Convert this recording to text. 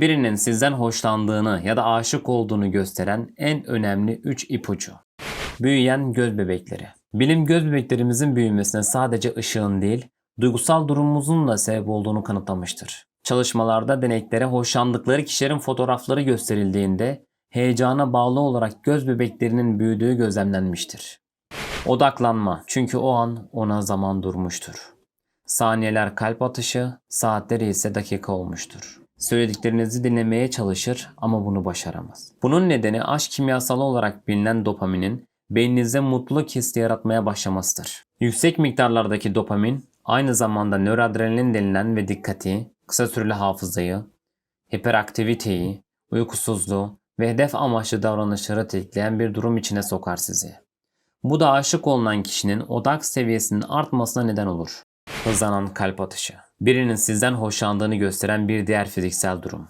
Birinin sizden hoşlandığını ya da aşık olduğunu gösteren en önemli 3 ipucu. Büyüyen göz bebekleri. Bilim göz bebeklerimizin büyümesine sadece ışığın değil, duygusal durumumuzun da sebep olduğunu kanıtlamıştır. Çalışmalarda deneklere hoşlandıkları kişilerin fotoğrafları gösterildiğinde heyecana bağlı olarak göz bebeklerinin büyüdüğü gözlemlenmiştir. Odaklanma çünkü o an ona zaman durmuştur. Saniyeler kalp atışı, saatleri ise dakika olmuştur. Söylediklerinizi dinlemeye çalışır ama bunu başaramaz. Bunun nedeni aşk kimyasalı olarak bilinen dopaminin beyninizde mutluluk hissi yaratmaya başlamasıdır. Yüksek miktarlardaki dopamin aynı zamanda nöroadrenalin denilen ve dikkati, kısa süreli hafızayı, hiperaktiviteyi, uykusuzluğu ve hedef amaçlı davranışları tetikleyen bir durum içine sokar sizi. Bu da aşık olunan kişinin odak seviyesinin artmasına neden olur. Hızlanan kalp atışı. Birinin sizden hoşlandığını gösteren bir diğer fiziksel durum.